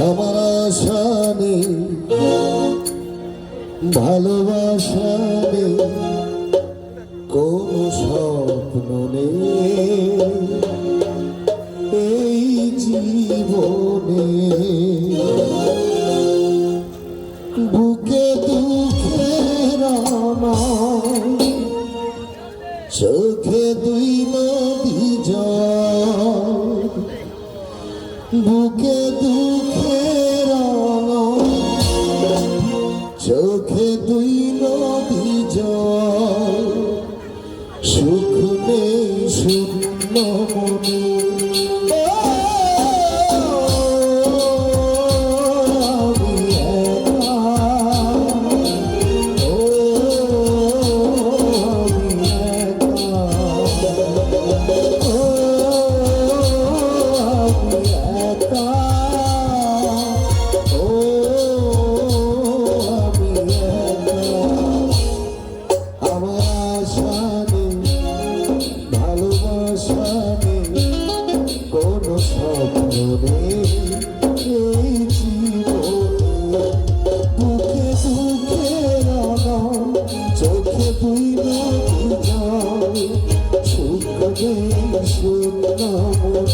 আমার আশা নেই ভালোবাসা নেই কোন স্বপ্ন নেই। এই জীবনে বুকে দুঃখের চোখে দুই নদী জল বুকে দুঃখের চোখে দুই নদী জল সুখ নেই শূন্য মনে।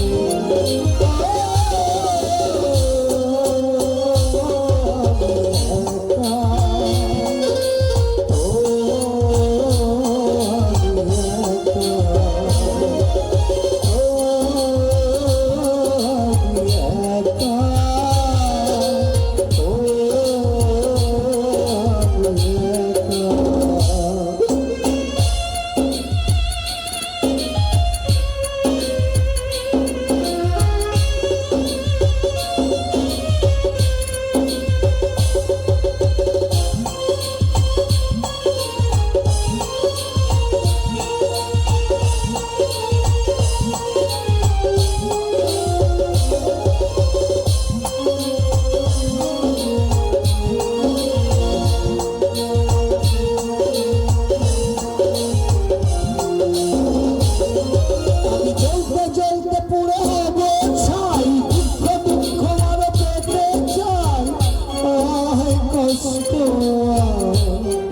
Oh, oh, ของเธอ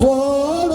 বড়